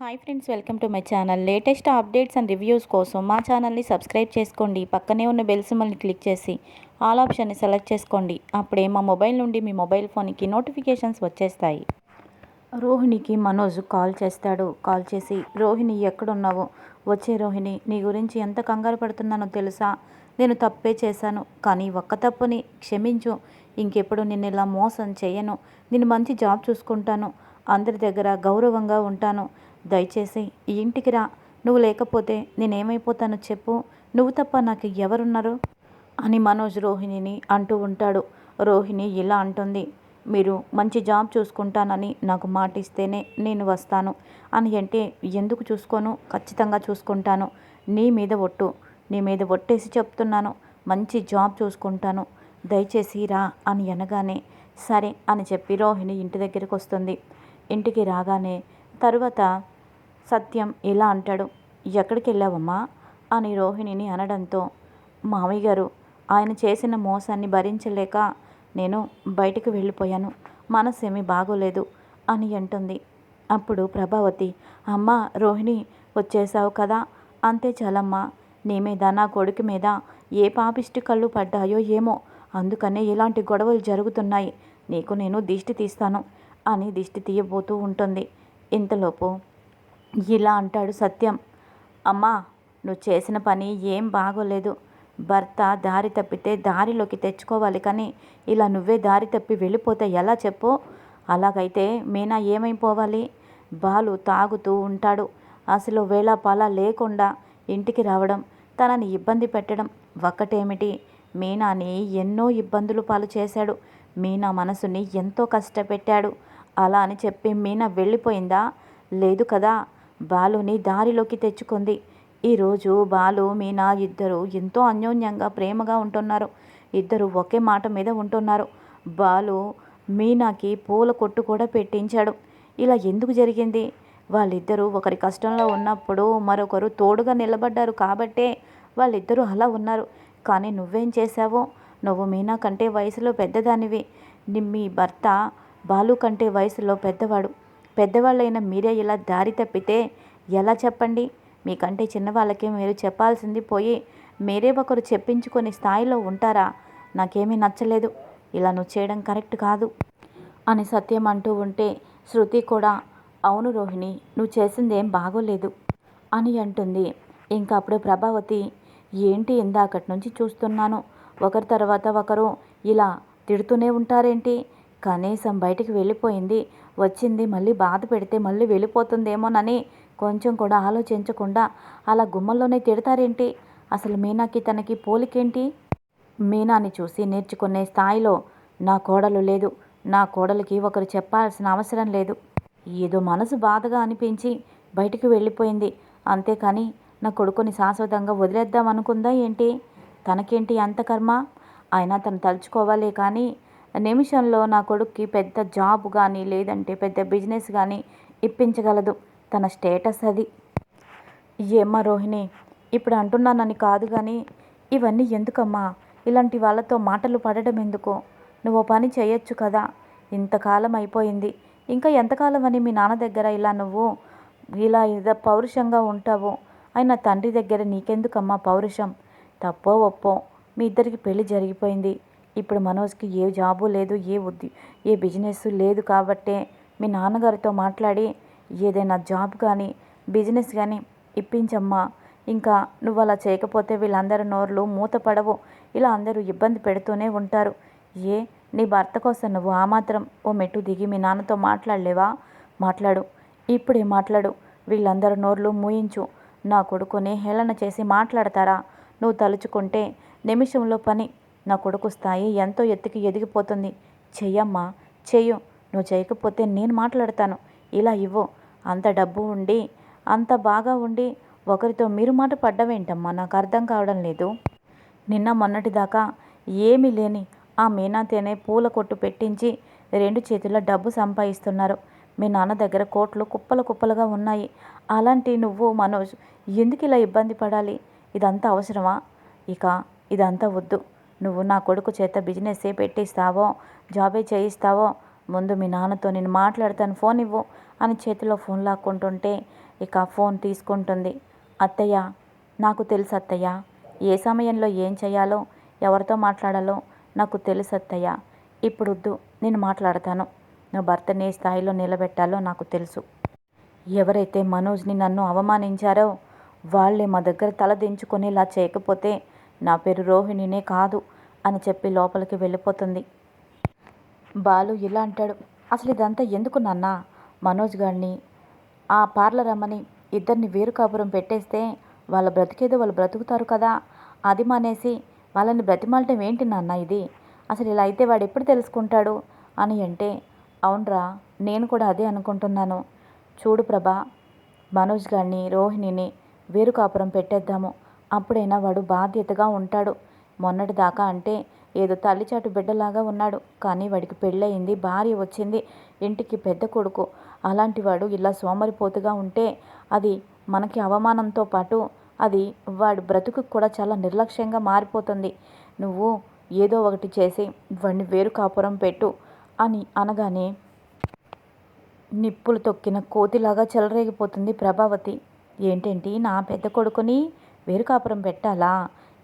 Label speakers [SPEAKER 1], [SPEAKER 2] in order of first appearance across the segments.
[SPEAKER 1] Hi friends welcome to my channel. Latest updates and reviews కోసం మా ఛానల్ని subscribe చేసుకోండి. పక్కనే ఉన్న బెల్ సిమ్మల్ని క్లిక్ చేసి ఆల్ ఆప్షన్ని సెలెక్ట్ చేసుకోండి. అప్పుడే మా మొబైల్ నుండి మీ మొబైల్ ఫోన్కి నోటిఫికేషన్స్ వచ్చేస్తాయి. రోహిణికి మనోజ్ కాల్ చేస్తాడు. కాల్ చేసి రోహిణి ఎక్కడున్నావో? వచ్చే రోహిణి నీ గురించి ఎంత కంగారు పడుతున్నానో తెలుసా? నేను తప్పే చేశాను. కానీ ఒక్క తప్పుని క్షమించు. ఇంకెప్పుడు నిన్ను ఇలా మోసం చేయను. నేను మంచి జాబ్ చూసుకుంటాను. అందరి దగ్గర గౌరవంగా ఉంటాను. దయచేసి ఈ ఇంటికి రా. నువ్వు లేకపోతే నేనేమైపోతానో చెప్పు. నువ్వు తప్ప నాకు ఎవరున్నారు? అని మనోజ్ రోహిణిని అంటూ ఉంటాడు. రోహిణి ఇలా అంటుంది. మీరు మంచి జాబ్ చూసుకుంటానని నాకు మాట ఇస్తేనే నేను వస్తాను. అని అంటే ఎందుకు చూసుకోను? ఖచ్చితంగా చూసుకుంటాను. నీ మీద ఒట్టు. నీ మీద ఒట్టేసి చెప్తున్నాను. మంచి జాబ్ చూసుకుంటాను. దయచేసి రా అని అనగానే సరే అని చెప్పి రోహిణి ఇంటి దగ్గరికి వస్తుంది. ఇంటికి రాగానే తరువాత సత్యం ఇలా అంటాడు. ఎక్కడికి వెళ్ళావమ్మా అని రోహిణిని అనడంతో మామయ్య గారు ఆయన చేసిన మోసాన్ని భరించలేక నేను బయటికి వెళ్ళిపోయాను. మనసేమీ బాగోలేదు అని అంటుంది. అప్పుడు ప్రభావతి అమ్మ రోహిణి వచ్చేసావు కదా? అంతే చాలమ్మా. నీ మీద నా కొడుకు మీద ఏ పాపిష్టి కళ్ళు పడ్డాయో ఏమో. అందుకనే ఇలాంటి గొడవలు జరుగుతున్నాయి. నీకు నేను దిష్టి తీస్తాను అని దిష్టి తీయబోతూ ఉంటుంది. ఇంతలోపు ఇలా అంటాడు సత్యం. అమ్మా నువ్వు చేసిన పని ఏం బాగోలేదు. భర్త దారి తప్పితే దారిలోకి తెచ్చుకోవాలి కానీ ఇలా నువ్వే దారి తప్పి వెళ్ళిపోతే ఎలా చెప్పు? అలాగైతే మీనా ఏమైపోవాలి? బాలు తాగుతూ ఉంటాడు. అసలు వేళాపాల లేకుండా ఇంటికి రావడం తనని ఇబ్బంది పెట్టడం ఒక్కటేమిటి? మీనాని ఎన్నో ఇబ్బందులు పాలు చేశాడు. మీనా మనసుని ఎంతో కష్టపెట్టాడు. అలా అని చెప్పి మీనా వెళ్ళిపోయిందా? లేదు కదా. బాలుని దారిలోకి తెచ్చుకుంది. ఈరోజు బాలు మీనా ఇద్దరు ఎంతో అన్యోన్యంగా ప్రేమగా ఉంటున్నారు. ఇద్దరు ఒకే మాట మీద ఉంటున్నారు. బాలు మీనాకి పూల కొట్టు కూడా పెట్టించాడు. ఇలా ఎందుకు జరిగింది? వాళ్ళిద్దరూ ఒకరి కష్టంలో ఉన్నప్పుడు మరొకరు తోడుగా నిలబడ్డారు కాబట్టే వాళ్ళిద్దరూ అలా ఉన్నారు. కానీ నువ్వేం చేశావో? నువ్వు మీనా కంటే వయసులో పెద్దదానివి. మీ భర్త బాలు కంటే వయసులో పెద్దవాడు. పెద్దవాళ్ళైన మీరే ఇలా దారి తప్పితే ఎలా చెప్పండి? మీకంటే చిన్నవాళ్ళకి మీరు చెప్పాల్సింది పోయి మీరే ఒకరు చెప్పించుకొని స్థాయిలో ఉంటారా? నాకేమీ నచ్చలేదు. ఇలా నువ్వు చేయడం కరెక్ట్ కాదు అని సత్యం అంటూ ఉంటే శృతి కూడా అవును రోహిణి నువ్వు చేసింది ఏం బాగోలేదు అని అంటుంది. ఇంకా అప్పుడు ప్రభావతి ఏంటి ఇందాకటి నుంచి చూస్తున్నాను? ఒకరి తర్వాత ఒకరు ఇలా తిడుతూనే ఉంటారేంటి? కనీసం బయటికి వెళ్ళిపోయింది. వచ్చింది మళ్ళీ బాధ పెడితే మళ్ళీ వెళ్ళిపోతుందేమోనని కొంచెం కూడా ఆలోచించకుండా అలా గుమ్మల్లోనే తిడతారేంటి? అసలు మీనాకి తనకి పోలికేంటి? మీనాని చూసి నేర్చుకునే స్థాయిలో నా కోడలు లేదు. నా కోడలికి ఒకరు చెప్పాల్సిన అవసరం లేదు. ఏదో మనసు బాధగా అనిపించి బయటికి వెళ్ళిపోయింది. అంతేకాని నా కొడుకుని శాశ్వతంగా వదిలేద్దాం అనుకుందా ఏంటి? తనకేంటి అంత కర్మ? అయినా తను తలుచుకోవాలే కానీ నిమిషంలో నా కొడుక్కి పెద్ద జాబ్ కానీ లేదంటే పెద్ద బిజినెస్ కానీ ఇప్పించగలదు. తన స్టేటస్ అది. ఏమ్మా రోహిణి ఇప్పుడు అంటున్నానని కాదు కానీ ఇవన్నీ ఎందుకమ్మా? ఇలాంటి వాళ్ళతో మాటలు పడడం ఎందుకు? నువ్వు పని చేయొచ్చు కదా? ఇంతకాలం అయిపోయింది. ఇంకా ఎంతకాలం అని మీ నాన్న దగ్గర ఇలా నువ్వు ఇలా ఇదో పౌరుషంగా ఉంటావు? ఆయన తండ్రి దగ్గర నీకెందుకమ్మా పౌరుషం? తప్పో ఒప్పో మీ ఇద్దరికి పెళ్ళి జరిగిపోయింది. ఇప్పుడు మనోజ్కి ఏ జాబు లేదు ఏ ఉద్ది ఏ బిజినెస్ లేదు కాబట్టే మీ నాన్నగారితో మాట్లాడి ఏదైనా జాబ్ కానీ బిజినెస్ కానీ ఇప్పించమ్మా. ఇంకా నువ్వు అలా చేయకపోతే వీళ్ళందరి నోర్లు మూతపడవు ఇలా అందరూ ఇబ్బంది పెడుతూనే ఉంటారు. ఏ నీ భర్త కోసం నువ్వు ఆ మాత్రం ఓ మెట్టు దిగి మీ నాన్నతో మాట్లాడలేవా? మాట్లాడు. ఇప్పుడే మాట్లాడు. వీళ్ళందరి నోర్లు మూయించు. నా కొడుకుని హేళన చేసి మాట్లాడతారా? నువ్వు తలుచుకుంటే నిమిషంలో పని నా కొడుకు స్థాయి ఎంతో ఎత్తుకి ఎదిగిపోతుంది. చెయ్యమ్మా చెయ్యు. నువ్వు చేయకపోతే నేను మాట్లాడతాను. ఇలా ఇవ్వు. అంత డబ్బు ఉండి అంత బాగా ఉండి ఒకరితో మీరు మాట పడ్డవేంటమ్మా? నాకు అర్థం కావడం లేదు. నిన్న మొన్నటిదాకా ఏమీ లేని ఆ మీనాతేనే పూల కొట్టు పెట్టించి రెండు చేతుల్లో డబ్బు సంపాదిస్తున్నారు మీ నాన్న దగ్గర కోట్లు కుప్పలు కుప్పలుగా ఉన్నాయి. అలాంటి నువ్వు మనోజ్ ఎందుకు ఇలా ఇబ్బంది పడాలి? ఇదంతా అవసరమా? ఇక ఇదంతా వద్దు. నువ్వు నా కొడుకు చేత బిజినెస్సే పెట్టిస్తావో జాబే చేయిస్తావో ముందు మీ నాన్నతో నేను మాట్లాడతాను ఫోన్ ఇవ్వు అని చేతిలో ఫోన్ లాక్కుంటుంటే ఇక ఫోన్ తీసుకుంటుంది. అత్తయ్య నాకు తెలుసు అత్తయ్య ఏ సమయంలో ఏం చేయాలో ఎవరితో మాట్లాడాలో నాకు తెలుసు అత్తయ్య. ఇప్పుడు వద్దు నేను మాట్లాడతాను. నువ్వు భర్తని ఏ స్థాయిలో నిలబెట్టాలో నాకు తెలుసు. ఎవరైతే మనోజ్ని నన్ను అవమానించారో వాళ్ళే మా దగ్గర తలదించుకునేలా చేయకపోతే నా పేరు రోహిణినే కాదు అని చెప్పి లోపలికి వెళ్ళిపోతుంది. బాలు ఇలా అంటాడు అసలు ఇదంతా ఎందుకు నాన్న? మనోజ్ గారిని ఆ పార్లర్ అమ్మని ఇద్దరిని వేరు కాపురం పెట్టేస్తే వాళ్ళ బ్రతికేదో వాళ్ళు బ్రతుకుతారు కదా? అది మానేసి వాళ్ళని బ్రతిమాలటం ఏంటి నాన్న ఇది? అసలు ఇలా అయితే వాడు ఎప్పుడు తెలుసుకుంటాడు? అని అంటే అవునరా నేను కూడా అదే అనుకుంటున్నాను. చూడు ప్రభా మనోజ్ గారిని రోహిణిని వేరు కాపురం పెట్టేద్దాము. అప్పుడైనా వాడు బాధ్యతగా ఉంటాడు. మొన్నటిదాకా అంటే ఏదో తల్లిచాటు బిడ్డలాగా ఉన్నాడు. కానీ వాడికి పెళ్ళయింది భార్య వచ్చింది ఇంటికి పెద్ద కొడుకు. అలాంటి వాడు ఇలా సోమరిపోతుగా ఉంటే అది మనకి అవమానంతో పాటు అది వాడి బ్రతుకు కూడా చాలా నిర్లక్ష్యంగా మారిపోతుంది. నువ్వు ఏదో ఒకటి చేసి వాడిని వేరు కాపురం పెట్టు అని అనగానే నిప్పులు తొక్కిన కోతిలాగా చెలరేగిపోతుంది ప్రభావతి. ఏంటేంటి నా పెద్ద కొడుకుని? వేరు కాపురం పెట్టాలా?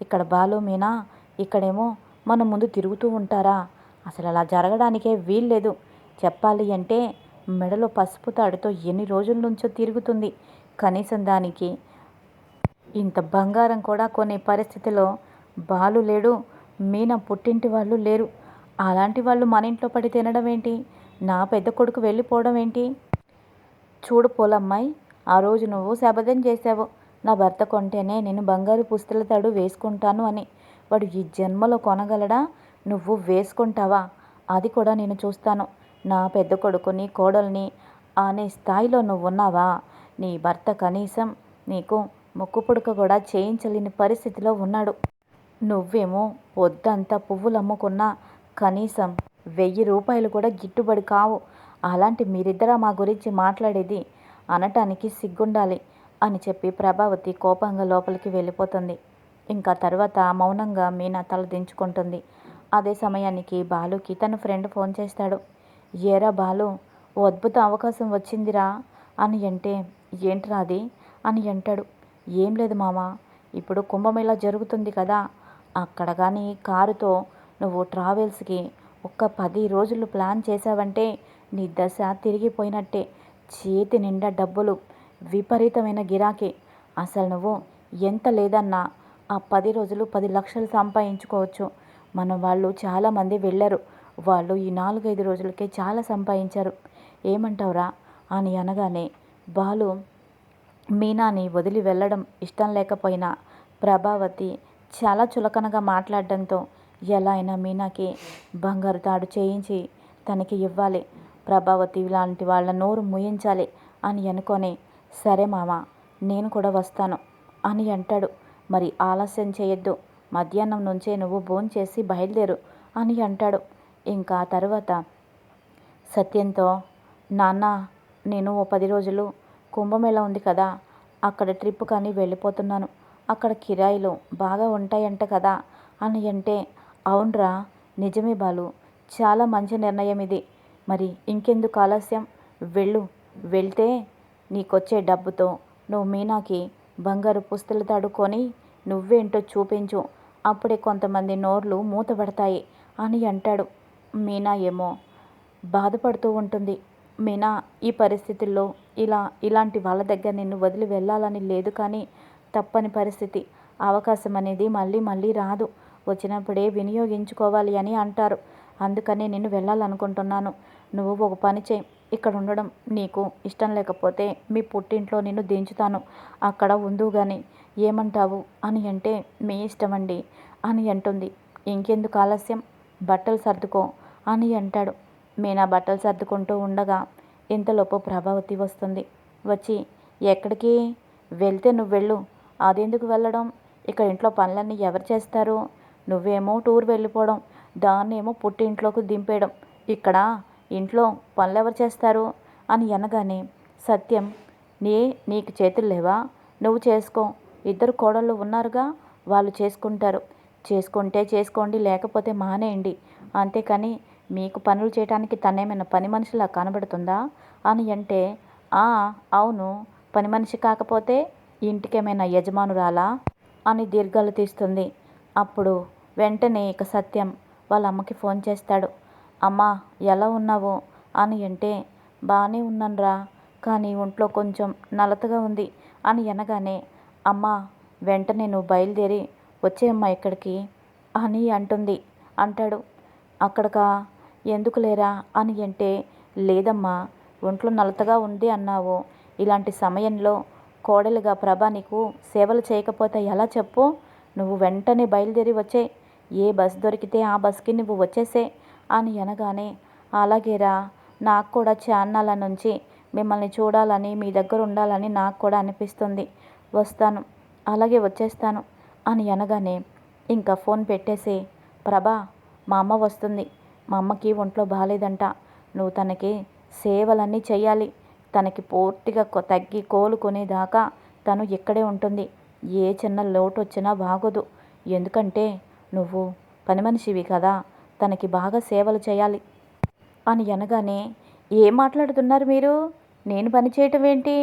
[SPEAKER 1] ఇక్కడ బాలు మీనా ఇక్కడేమో మన ముందు తిరుగుతూ ఉంటారా? అసలు అలా జరగడానికే వీల్లేదు. చెప్పాలి అంటే మెడలో పసుపు తాడుతో ఎన్ని రోజుల నుంచో తిరుగుతుంది. కనీసం దానికి ఇంత బంగారం కూడా కొనే పరిస్థితిలో బాలు లేడు మీనా పుట్టింటి వాళ్ళు లేరు. అలాంటి వాళ్ళు మన ఇంట్లో పడి తినడం ఏంటి? నా పెద్ద కొడుకు వెళ్ళిపోవడం ఏంటి? చూడు పోలమ్మాయి ఆ రోజు నువ్వు శబదం చేసావు నా భర్త కొంటేనే నేను బంగారు పుస్తల తడు వేసుకుంటాను అని. వాడు ఈ జన్మలో కొనగలడా? నువ్వు వేసుకుంటావా? అది కూడా నేను చూస్తాను. నా పెద్ద కొడుకుని కోడల్ని అనే స్థాయిలో నువ్వు ఉన్నావా నీ భర్త కనీసం నీకు ముక్కు పుడక కూడా చేయించలేని పరిస్థితిలో ఉన్నాడు. నువ్వేమో పొద్దంతా పువ్వులు అమ్ముకున్నా కనీసం వెయ్యి రూపాయలు కూడా గిట్టుబడి కావు. అలాంటి మీరిద్దరా మా గురించి మాట్లాడేది అనటానికి సిగ్గుండాలి. అని చెప్పి ప్రభావతి కోపంగా లోపలికి వెళ్ళిపోతుంది. ఇంకా తర్వాత మౌనంగా మీనా తల దించుకుంటుంది. అదే సమయానికి బాలుకి తన ఫ్రెండ్ ఫోన్ చేస్తాడు. ఏరా బాలు ఓ అద్భుత అవకాశం వచ్చిందిరా అని అంటే ఏంట్రా అది? అని అంటాడు. ఏం లేదు మామ ఇప్పుడు కుంభమేళా జరుగుతుంది కదా అక్కడ కానీ కారుతో నువ్వు ట్రావెల్స్కి ఒక్క పది రోజులు ప్లాన్ చేసావంటే నీ దశ తిరిగిపోయినట్టే. చేతి నిండా డబ్బులు విపరీతమైన గిరాకీ. అసలు నువ్వు ఎంత లేదన్నా ఆ పది రోజులు పది లక్షలు సంపాదించుకోవచ్చు. మన వాళ్ళు చాలామంది వెళ్ళారు. వాళ్ళు ఈ నాలుగైదు రోజులకే చాలా సంపాదించారు. ఏమంటావురా? అని అనగానే బాలు మీనాని వదిలి వెళ్ళడం ఇష్టం లేకపోయినా ప్రభావతి చాలా చులకనగా మాట్లాడడంతో ఎలా అయినా మీనాకి బంగారు తాడు చేయించి తనకి ఇవ్వాలి. ప్రభావతి లాంటి వాళ్ళ నోరు ముయించాలి అని అనుకొని సరే మామ నేను కూడా వస్తాను అని అంటాడు. మరి ఆలస్యం చేయొద్దు. మధ్యాహ్నం నుంచే నువ్వు భోంచేసి బయలుదేరు అని అంటాడు. ఇంకా తర్వాత సత్యంతో నాన్న నేను ఓ పది రోజులు కుంభమేళ ఉంది కదా అక్కడ ట్రిప్ కానీ వెళ్ళిపోతున్నాను. అక్కడ కిరాయిలు బాగా ఉంటాయంట కదా అని అంటే అవునరా నిజమే బాలు చాలా మంచి నిర్ణయం ఇది. మరి ఇంకెందుకు ఆలస్యం? వెళ్ళు వెళ్తే నీకొచ్చే డబ్బుతో నువ్వు మీనాకి బంగారు పుస్తలు తడుకొని నువ్వేంటో చూపించు. అప్పుడే కొంతమంది నోర్లు మూతపడతాయి అని అంటాడు. మీనా ఏమో బాధపడుతూ ఉంటుంది. మీనా ఈ పరిస్థితుల్లో ఇలా ఇలాంటి వాళ్ళ దగ్గర నిన్ను వదిలి వెళ్ళాలని లేదు కానీ తప్పని పరిస్థితి. అవకాశం అనేది మళ్ళీ మళ్ళీ రాదు. వచ్చినప్పుడే వినియోగించుకోవాలి అని అంటారు. అందుకనే నేను వెళ్ళాలనుకుంటున్నాను. నువ్వు ఒక పని చేయి. ఇక్కడ ఉండడం నీకు ఇష్టం లేకపోతే మీ పుట్టింట్లో నిన్ను దించుతాను. అక్కడ ఉందు కానీ ఏమంటావు? అని అంటే మీ ఇష్టమండి అని అంటుంది. ఇంకెందుకు ఆలస్యం? బట్టలు సర్దుకో అని అంటాడు. మీనా బట్టలు సర్దుకుంటూ ఉండగా ఇంతలోపు ప్రభావతి వస్తుంది. వచ్చి ఎక్కడికి? వెళ్తే నువ్వు వెళ్ళు. అదెందుకు వెళ్ళడం? ఇక్కడ ఇంట్లో పనులన్నీ ఎవరు చేస్తారు? నువ్వేమో టూర్ వెళ్ళిపోవడం. దాన్నేమో పుట్టింట్లోకి దింపేయడం. ఇక్కడ ఇంట్లో పనులు ఎవరు చేస్తారు? అని అనగానే సత్యం నీ నీకు చేతులు లేవా? నువ్వు చేసుకో. ఇద్దరు కోడళ్ళు ఉన్నారుగా వాళ్ళు చేసుకుంటారు. చేసుకుంటే చేసుకోండి లేకపోతే మానేయండి. అంతేకాని మీకు పనులు చేయడానికి తనేమైనా పని మనిషిలా కనబడుతుందా? అని అంటే ఆ అవును. పని మనిషి కాకపోతే ఇంటికేమైనా యజమానురాలా? అని దీర్ఘాలు తీస్తుంది. అప్పుడు వెంటనే ఇక సత్యం వాళ్ళ అమ్మకి ఫోన్ చేస్తాడు. అమ్మా ఎలా ఉన్నావు? అని అంటే బాగానే ఉన్నానురా కానీ ఒంట్లో కొంచెం నలతగా ఉంది అని అనగానే అమ్మ వెంటనే నువ్వు బయలుదేరి వచ్చేయమ్మా ఇక్కడికి అని అంటుంది. అంటాడు. అక్కడకా? ఎందుకు లేరా? అని అంటే లేదమ్మా ఒంట్లో నలతగా ఉంది అన్నావు. ఇలాంటి సమయంలో కోడలుగా ప్రభా నీకు సేవలు చేయకపోతే ఎలా చెప్పు? నువ్వు వెంటనే బయలుదేరి వచ్చే. ఏ బస్ దొరికితే ఆ బస్కి నువ్వు వచ్చేసే. అని అనగానే అలాగేరా నాకు కూడా చాన్నాళ్ళ నుంచి మిమ్మల్ని చూడాలని మీ దగ్గర ఉండాలని నాకు కూడా అనిపిస్తుంది. వస్తాను అలాగే వచ్చేస్తాను అని అనగానే ఇంకా ఫోన్ పెట్టేసి. ప్రభా మా అమ్మ వస్తుంది. మా అమ్మకి ఒంట్లో బాగాలేదంట నువ్వు తనకి సేవలన్నీ చేయాలి తనకి పూర్తిగా తగ్గి కోలుకునేదాకా తను ఇక్కడే ఉంటుంది. ఏ చిన్న లోటు వచ్చినా బాగోదు. ఎందుకంటే నువ్వు పని మనిషివి కదా. తనకి బాగా సేవలు చేయాలి. అని అనగానే ఏం మాట్లాడుతున్నారు మీరు? నేను పని చేయటం ఏంటి?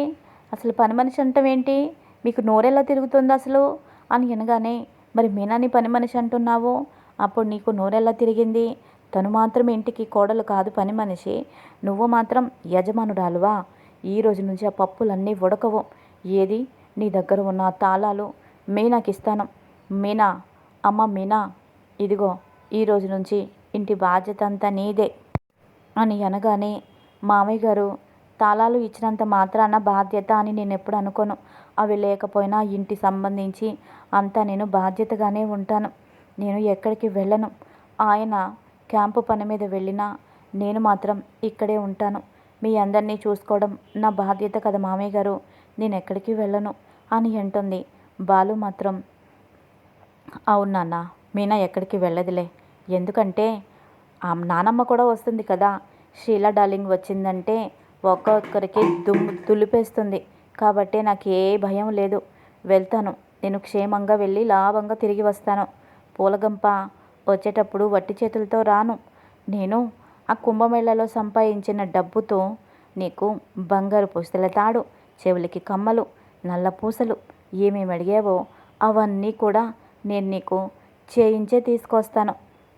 [SPEAKER 1] అసలు పని మనిషి అంటాం ఏంటి? మీకు నోరెలా తిరుగుతుంది అసలు? అని అనగానే మరి మీనాని పని మనిషి అంటున్నావు? అప్పుడు నీకు నోరెలా తిరిగింది? తను మాత్రం ఇంటికి కోడలు కాదు పని మనిషి. నువ్వు మాత్రం యజమానురాలువా? ఈ రోజు నుంచి ఆ పప్పులన్నీ ఉడకవు. ఏది? నీ దగ్గర ఉన్న తాళాలు. మీనాకి ఇస్తాను. మీనా అమ్మ మీనా ఇదిగో. ఈ రోజు నుంచి ఇంటి బాధ్యత అంతా నీదే అని అనగానే మామయ్య గారు తాళాలు ఇచ్చినంత మాత్రాన బాధ్యత అని నేను ఎప్పుడు అనుకోను. అవి లేకపోయినా ఇంటి సంబంధించి అంతా నేను బాధ్యతగానే ఉంటాను. నేను ఎక్కడికి వెళ్ళను. ఆయన క్యాంపు పని మీద వెళ్ళినా నేను మాత్రం ఇక్కడే ఉంటాను. మీ అందరినీ చూసుకోవడం నా బాధ్యత కదా మామయ్య గారు. నేను ఎక్కడికి వెళ్ళను అని అంటుంది. బాలు మాత్రం అవును మీనా ఎక్కడికి వెళ్ళదులే. ఎందుకంటే ఆ నానమ్మ కూడా వస్తుంది కదా. షీలా డార్లింగ్ వచ్చిందంటే ఒక్కొక్కరికి దుమ్ము దులిపేస్తుంది. కాబట్టి నాకు ఏ భయం లేదు. వెళ్తాను. నేను క్షేమంగా వెళ్ళి లాభంగా తిరిగి వస్తాను. పూలగంప వచ్చేటప్పుడు వట్టి చేతులతో రాను. నేను ఆ కుంభమేళలో సంపాదించిన డబ్బుతో నీకు బంగారు పుస్తల తాడు చెవులకి కమ్మలు నల్ల పూసలు ఏమేమి అడిగావో అవన్నీ కూడా నేను నీకు చేయించే తీసుకొస్తాను.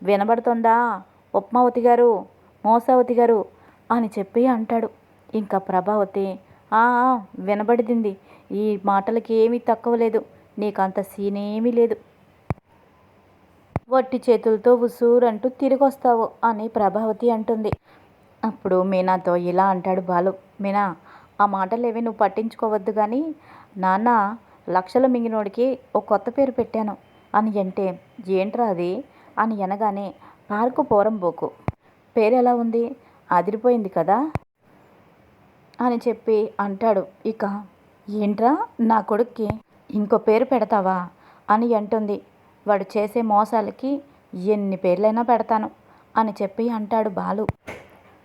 [SPEAKER 1] వినబడుతుందా? ఉప్మావతి గారు మోసావతి గారు అని చెప్పి అంటాడు. ఇంకా ప్రభావతి "ఆ, వినబడింది. ఈ మాటలకి ఏమీ తక్కువ లేదు. నీకు అంత సీన్ ఏమీ లేదు. వట్టి చేతులతో ఉసూరంటూ తిరిగొస్తావు అని ప్రభావతి అంటుంది. అప్పుడు మీనాతో ఇలా అంటాడు బాలు. మీనా ఆ మాటలు ఏవి నువ్వు పట్టించుకోవద్దు కానీ నాన్న లక్షల మింగినోడికి ఓ కొత్త పేరు పెట్టాను అని అంటే ఏంట్రా అది? అని అనగానే పార్కు పోరంబోకు పేరెలా ఉంది? అదిరిపోయింది కదా అని చెప్పి అంటాడు. ఇక ఏంట్రా నా కొడుక్కి ఇంకో పేరు పెడతావా అని అంటుంది. వాడు చేసే మోసాలకి ఎన్ని పేర్లైనా పెడతాను అని చెప్పి అంటాడు బాలు.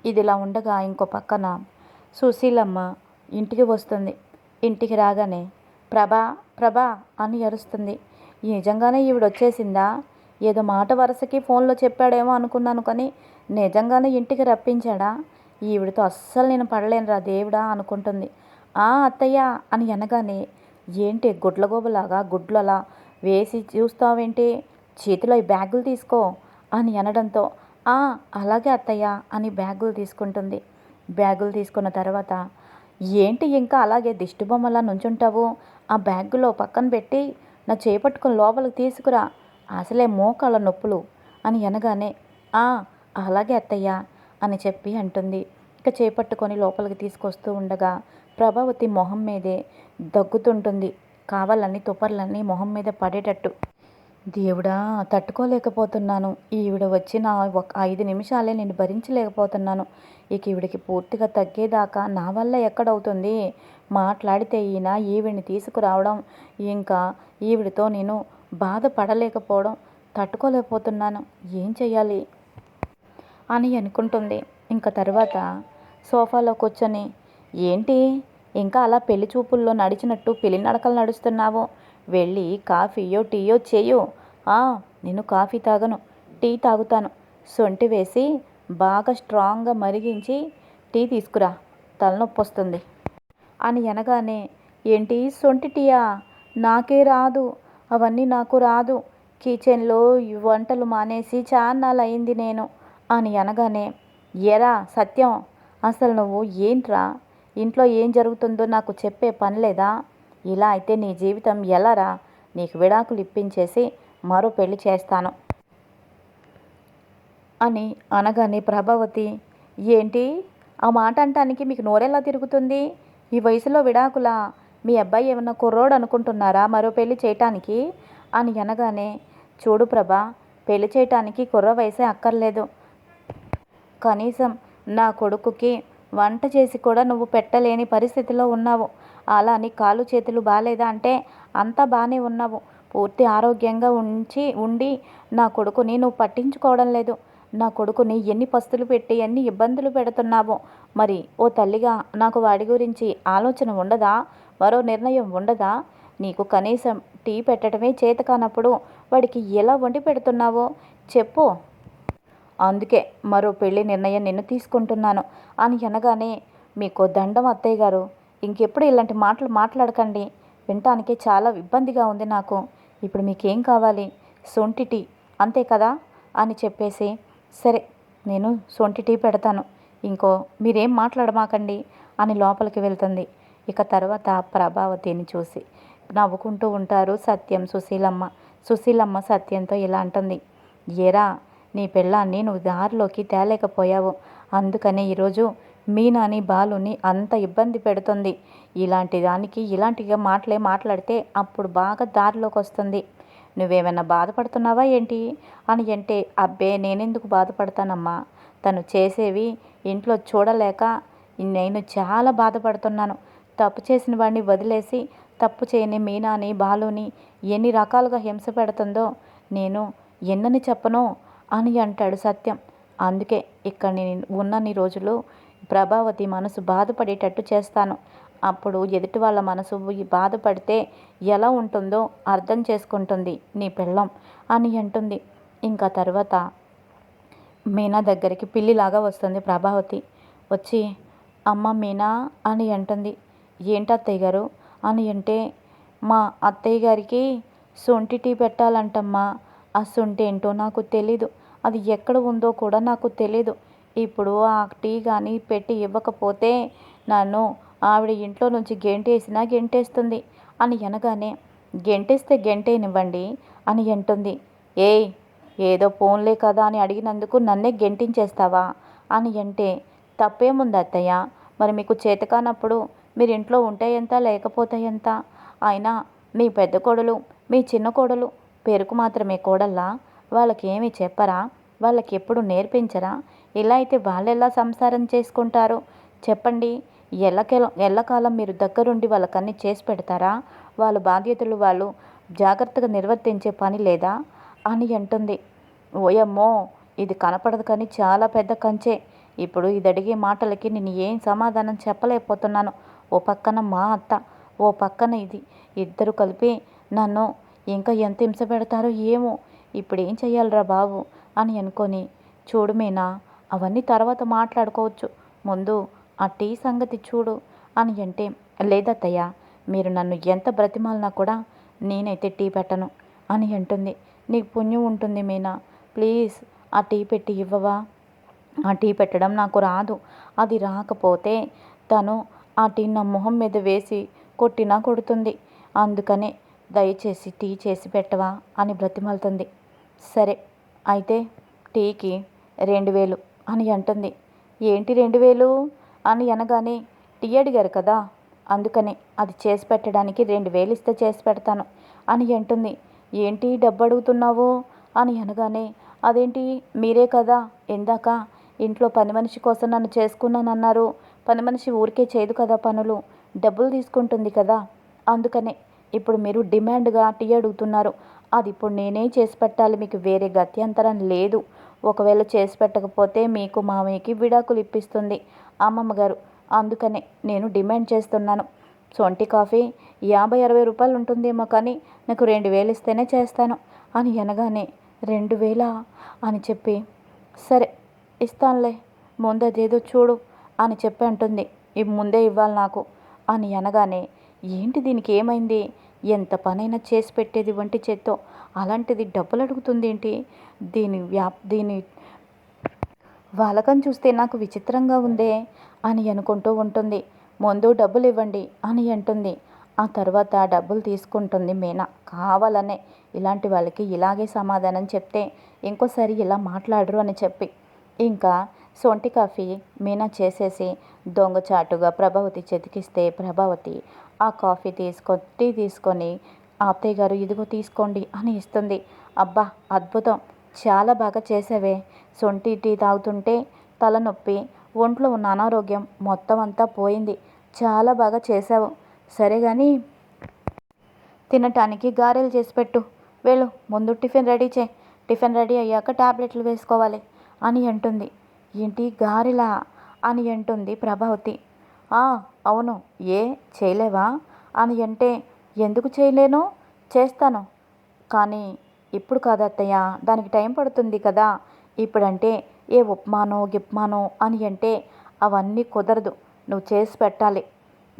[SPEAKER 1] ఇదిలా ఉండగా ఇంకో పక్కన సుశీలమ్మ ఇంటికి వస్తుంది. ఇంటికి రాగానే ప్రభా ప్రభా అని అరుస్తుంది. నిజంగానే ఈవిడ వచ్చేసిందా ఏదో మాట వరుసకి ఫోన్లో చెప్పాడేమో అనుకున్నాను కానీ నిజంగానే ఇంటికి రప్పించాడా? ఈవిడితో అస్సలు నేను పడలేనురా దేవుడా అనుకుంటుంది. ఆ అత్తయ్య అని అనగానే ఏంటి గుడ్లగోబలాగా గుడ్లలా వేసి చూస్తావేంటి? చేతిలో ఈ బ్యాగులు తీసుకో అని అనడంతో "ఆ, అలాగే అత్తయ్య అని బ్యాగులు తీసుకుంటుంది. బ్యాగులు తీసుకున్న తర్వాత ఏంటి ఇంకా అలాగే దిష్టిబొమ్మలా నుంచుంటావు? ఆ బ్యాగులో పక్కన పెట్టి నా చేపట్టుకుని లోపలికి తీసుకురా అసలే మోకాళ్ళ నొప్పులు అని అనగానే "ఆ, అలాగే అత్తయ్య అని చెప్పి అంటుంది. ఇక చేపట్టుకొని లోపలికి తీసుకొస్తూ ఉండగా ప్రభావతి మొహం మీదే దగ్గుతుంటుంది. కావాలని తుపర్లన్నీ మొహం మీద పడేటట్టు. దేవుడా తట్టుకోలేకపోతున్నాను. ఈవిడ వచ్చిన ఒక ఐదు నిమిషాలే నేను భరించలేకపోతున్నాను. ఇక ఈవిడికి పూర్తిగా తగ్గేదాకా నా వల్ల ఎక్కడవుతుంది? మాట్లాడితే ఈయన ఈవిడిని తీసుకురావడం ఇంకా ఈవిడితో నేను బాధపడలేకపోవడం తట్టుకోలేకపోతున్నాను. ఏం చేయాలి అని అనుకుంటుంది. ఇంకా తర్వాత సోఫాలో కూర్చొని ఏంటి? ఇంకా అలా పెళ్ళి చూపుల్లో నడిచినట్టు పెళ్ళి నడకలు నడుస్తున్నావు. వెళ్ళి కాఫీయో టీయో చేయు. "ఆ, నేను కాఫీ తాగను. టీ తాగుతాను. సొంటి వేసి బాగా స్ట్రాంగ్గా మరిగించి టీ తీసుకురా. తలనొప్పి వస్తుంది అని అనగానే ఏంటి? సొంటి టీయా? నాకే రాదు. అవన్నీ నాకు రాదు. కిచెన్లో వంటలు మానేసి చాన్నాళ్ళు అయింది నేను అని అనగానే ఎరా సత్యం అసలు నువ్వు ఏంట్రా? ఇంట్లో ఏం జరుగుతుందో నాకు చెప్పే పని లేదా? ఇలా అయితే నీ జీవితం ఎలారా? నీకు విడాకులు ఇప్పించేసి మరో పెళ్ళి చేస్తాను అని అనగానే ప్రభావతి ఏంటి? ఆ మాట అంటానికి మీకు నోరెలా తిరుగుతుంది? ఈ వయసులో విడాకులా? మీ అబ్బాయి ఏమన్నా కుర్రోడు అనుకుంటున్నారా? మరో పెళ్ళి చేయటానికి? అని అనగానే చూడు ప్రభా పెళ్ళి చేయటానికి కుర్ర వయసే అక్కర్లేదు. కనీసం నా కొడుకుకి వంట చేసి కూడా నువ్వు పెట్టలేని పరిస్థితిలో ఉన్నావు. అలా అని కాలు చేతులు బాగాలేదా అంటే అంతా బాగానే ఉన్నావు. పూర్తి ఆరోగ్యంగా ఉంచి ఉండి నా కొడుకుని నువ్వు పట్టించుకోవడం లేదు. నా కొడుకుని ఎన్ని పస్తులు పెట్టి ఎన్ని ఇబ్బందులు పెడుతున్నావో? మరి ఓ తల్లిగా నాకు వాడి గురించి ఆలోచన ఉండదా? మరో నిర్ణయం ఉండదా నీకు కనీసం టీ పెట్టడమే చేత కానప్పుడు వాడికి ఎలా వండి పెడుతున్నావో చెప్పు. అందుకే మరో పెళ్ళి నిర్ణయం నిన్ను తీసుకుంటున్నాను అని అనగానే మీకు దండం అత్తయ్య గారు ఇంకెప్పుడు ఇలాంటి మాటలు మాట్లాడకండి. వినటానికి చాలా ఇబ్బందిగా ఉంది నాకు. ఇప్పుడు మీకేం కావాలి? సొంటి టీ అంతే కదా? అని చెప్పేసి సరే నేను సొంటి టీ పెడతాను. ఇంకో మీరేం మాట్లాడమాకండి అని లోపలికి వెళ్తుంది. ఇక తర్వాత ప్రభావతిని చూసి నవ్వుకుంటూ ఉంటారు సత్యం సుశీలమ్మ. సుశీలమ్మ సత్యంతో ఇలా అంటుంది ఏరా నీ పెళ్ళాన్ని నువ్వు దారిలోకి తేలేకపోయావు. అందుకనే ఈరోజు మీనాని బాలుని అంత ఇబ్బంది పెడుతుంది. ఇలాంటి దానికి ఇలాంటిగా మాటలే మాట్లాడితే అప్పుడు బాగా దారిలోకి వస్తుంది. నువ్వేమైనా బాధపడుతున్నావా ఏంటి? అని అంటే అబ్బే నేనెందుకు బాధపడతానమ్మా? తను చేసేవి ఇంట్లో చూడలేక నేను చాలా బాధపడుతున్నాను. తప్పు చేసిన వాడిని వదిలేసి తప్పు చేయని మీనాని బాలుని ఎన్ని రకాలుగా హింస పెడుతుందో నేను ఎన్నని చెప్పను అని అంటాడు సత్యం. అందుకే ఇక్కడ నేను ఉన్నన్ని రోజులు ప్రభావతి మనసు బాధపడేటట్టు చేస్తాను. అప్పుడు ఎదుటి వాళ్ళ మనసు బాధపడితే ఎలా ఉంటుందో అర్థం చేసుకుంటుంది నీ పిల్లం అని అంటుంది. ఇంకా తర్వాత మీనా దగ్గరికి పిల్లిలాగా వస్తుంది ప్రభావతి. వచ్చి అమ్మ మీనా అని అంటుంది. ఏంటి అత్తయ్య గారు? అని అంటే మా అత్తయ్య గారికి సొంటి టీ పెట్టాలంటమ్మా. ఆ సొంటి ఏంటో నాకు తెలీదు. అది ఎక్కడ ఉందో కూడా నాకు తెలీదు. ఇప్పుడు ఆ టీ కానీ పెట్టి ఇవ్వకపోతే నన్ను ఆవిడ ఇంట్లో నుంచి గెంటేసినా గెంటేస్తుంది అని అనగానే గెంటేస్తే గెంటేనివ్వండి అని అంటుంది. ఏయ్ ఏదో ఫోన్లే కదా అని అడిగినందుకు నన్నే గెంటించేస్తావా? అని అంటే తప్పేముంది అత్తయ్య? మరి మీకు చేతకానప్పుడు మీరు ఇంట్లో ఉంటే ఎంత లేకపోతే ఎంత? అయినా మీ పెద్ద కోడలు మీ చిన్న కోడలు పేరుకు మాత్రమే కోడల్లా? వాళ్ళకి ఏమి చెప్పరా? వాళ్ళకి ఎప్పుడు నేర్పించరా? ఇలా అయితే వాళ్ళు ఎలా సంసారం చేసుకుంటారు? చెప్పండి. ఎల్లకెల ఎల్లకాలం మీరు దగ్గరుండి వాళ్ళకన్నీ చేసి పెడతారా? వాళ్ళ బాధ్యతలు వాళ్ళు జాగ్రత్తగా నిర్వర్తించే పని లేదా? అని అంటుంది. ఓయమ్మో ఇది కనపడదు కానీ చాలా పెద్ద కంచే. ఇప్పుడు ఇది అడిగే మాటలకి నేను ఏం సమాధానం చెప్పలేకపోతున్నాను. ఓ పక్కన మా అత్త ఓ పక్కన ఇది. ఇద్దరు కలిపి నన్ను ఇంకా ఎంత హింస పెడతారో ఏమో ఇప్పుడు ఏం చెయ్యాలరా బాబు అని అనుకొని చూడు మీనా అవన్నీ తర్వాత మాట్లాడుకోవచ్చు. ముందు ఆ టీ సంగతి చూడు అని అంటే లేదత్తయ్య మీరు నన్ను ఎంత బ్రతిమాలినా కూడా నేనైతే టీ పెట్టను అని అంటుంది. నీకు పుణ్యం ఉంటుంది మీనా. ప్లీజ్ ఆ టీ పెట్టి ఇవ్వవా? ఆ టీ పెట్టడం నాకు రాదు. అది రాకపోతే తను ఆ టీ నా మొహం మీద వేసి కొట్టినా కొడుతుంది. అందుకనే దయచేసి టీ చేసి పెట్టవా అని బ్రతిమలుతుంది. సరే అయితే టీకి రెండు వేలు అని అంటుంది. ఏంటి రెండు వేలు? అని అనగానే టీ అడిగారు కదా అందుకని అది చేసి పెట్టడానికి రెండు వేలు ఇస్తే చేసి పెడతాను అని అంటుంది. ఏంటి డబ్బు అడుగుతున్నావు? అని అనగానే అదేంటి మీరే కదా ఇందాక ఇంట్లో పని మనిషి కోసం నన్ను చేసుకున్నానన్నారు పని మనిషి ఊరికే చేయదు కదా పనులు. డబ్బులు తీసుకుంటుంది కదా. అందుకనే ఇప్పుడు మీరు డిమాండ్గా టీ అడుగుతున్నారు. అది ఇప్పుడు నేనే చేసి పెట్టాలి. మీకు వేరే గత్యంతరం లేదు. ఒకవేళ చేసి పెట్టకపోతే మీకు మామయ్యకి విడాకులు ఇప్పిస్తుంది అమ్మమ్మ గారు. అందుకనే నేను డిమాండ్ చేస్తున్నాను. సొంటి కాఫీ యాభై అరవై రూపాయలు ఉంటుందేమో కానీ నాకు రెండు వేలు ఇస్తేనే చేస్తాను అని అనగానే రెండు వేలా అని చెప్పి సరే ఇస్తానులే. ముందు అదేదో చూడు. అని చెప్పి అంటుంది. ఇవి ముందే ఇవ్వాలి నాకు. అని అనగానే ఏంటి దీనికి ఏమైంది? ఎంత పనైనా చేసి పెట్టేది వంటి చేత్తో. అలాంటిది డబ్బులు అడుగుతుంది ఏంటి? దీని వ్యా దీని వాలకం చూస్తే నాకు విచిత్రంగా ఉందే అని అనుకుంటూ ఉంటుంది. ముందు డబ్బులు ఇవ్వండి అని అంటుంది. ఆ తర్వాత డబ్బులు తీసుకుంటుంది మీనా. కావాలనే. ఇలాంటి వాళ్ళకి ఇలాగే సమాధానం చెప్తే ఇంకోసారి ఇలా మాట్లాడరు అని చెప్పి. ఇంకా సొంటి కాఫీ మీనా చేసేసి దొంగచాటుగా ప్రభావతి చెతికిస్తే ప్రభావతి ఆ కాఫీ తీసుకో టీ తీసుకొని అత్తయ్య గారు ఇదిగో తీసుకోండి అని ఇస్తుంది. అబ్బా అద్భుతం! చాలా బాగా చేసావే. సొంటి టీ తాగుతుంటే తలనొప్పి ఒంట్లో ఉన్న అనారోగ్యం మొత్తం అంతా పోయింది. చాలా బాగా చేసావు. సరే కానీ తినటానికి గారెలు చేసి పెట్టు. వెళ్ళు ముందు టిఫిన్ రెడీ చేయి. టిఫిన్ రెడీ అయ్యాక ట్యాబ్లెట్లు వేసుకోవాలి అని అంటుంది. ఏంటి గారెలా? అని అంటుంది ప్రభావతి. "ఆ, అవును. ఏ చేయలేవా? అని అంటే ఎందుకు చేయలేను? చేస్తాను. కానీ ఇప్పుడు కాదు అత్తయ్య. దానికి టైం పడుతుంది కదా. ఇప్పుడంటే ఏ ఉప్మానో గిప్మానో అని అంటే అవన్నీ కుదరదు. నువ్వు చేసి పెట్టాలి.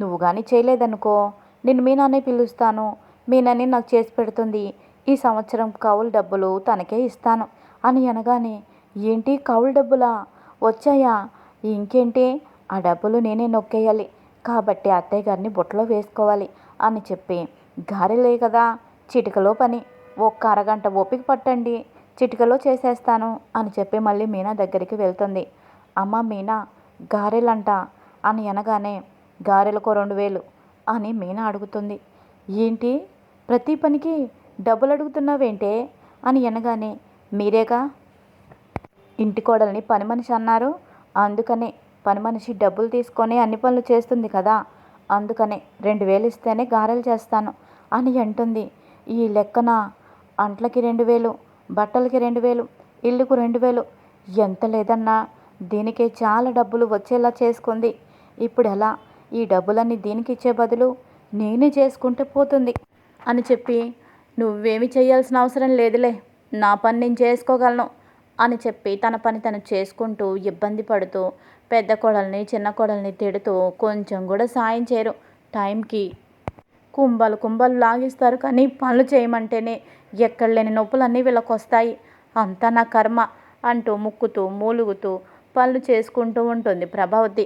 [SPEAKER 1] నువ్వు కానీ చేయలేదనుకో. నేను మీనానే పిలుస్తాను. మీనని నాకు చేసి పెడుతుంది. ఈ సంవత్సరం కౌలు డబ్బులు తనకే ఇస్తాను. అని అనగానే ఏంటి కౌలు డబ్బులా? వచ్చాయా? ఇంకేంటి? ఆ డబ్బులు నేనే నొక్కేయాలి. కాబట్టి అత్తయ్య గారిని బుట్టలో వేసుకోవాలి అని చెప్పి గారెలే కదా చిటికలో పని. ఒక్క అరగంట ఓపిక పట్టండి. చిటికలో చేసేస్తాను అని చెప్పి మళ్ళీ మీనా దగ్గరికి వెళ్తుంది. అమ్మ మీనా గారెలంట అని అనగానే గారెలకు రెండు వేలు అని మీనా అడుగుతుంది. ఏంటి? ప్రతి పనికి డబ్బులు అడుగుతున్నావేంటే? అని అనగానే మీరేగా? ఇంటి కోడల్ని పని మనిషి అన్నారు. అందుకనే పని మనిషి డబ్బులు తీసుకొని అన్ని పనులు చేస్తుంది కదా. అందుకనే రెండు వేలు ఇస్తేనే గారెలు చేస్తాను అని అంటుంది. ఈ లెక్కన అంట్లకి రెండు వేలు బట్టలకి రెండు వేలు ఇల్లుకు రెండు వేలు ఎంత లేదన్నా దీనికే చాలా డబ్బులు వచ్చేలా చేసుకుంది. ఇప్పుడు ఎలా? ఈ డబ్బులన్నీ దీనికి ఇచ్చే బదులు నేనే చేసుకుంటే పోతుంది అని చెప్పి నువ్వేమి చేయాల్సిన అవసరం లేదులే. నా పని నేను చేసుకోగలను. అని చెప్పి తన పని తను చేసుకుంటూ ఇబ్బంది పడుతూ పెద్ద కోడల్ని చిన్న కోడల్ని తిడుతూ కొంచెం కూడా సాయం చేయరు. టైంకి కుంబలు కుంబలు లాగిస్తారు కానీ పనులు చేయమంటేనే ఎక్కడ లేని నొప్పులన్నీ వీళ్ళకి వస్తాయి అంతా నా కర్మ అంటూ ముక్కుతూ మూలుగుతూ పనులు చేసుకుంటూ ఉంటుంది ప్రభావతి.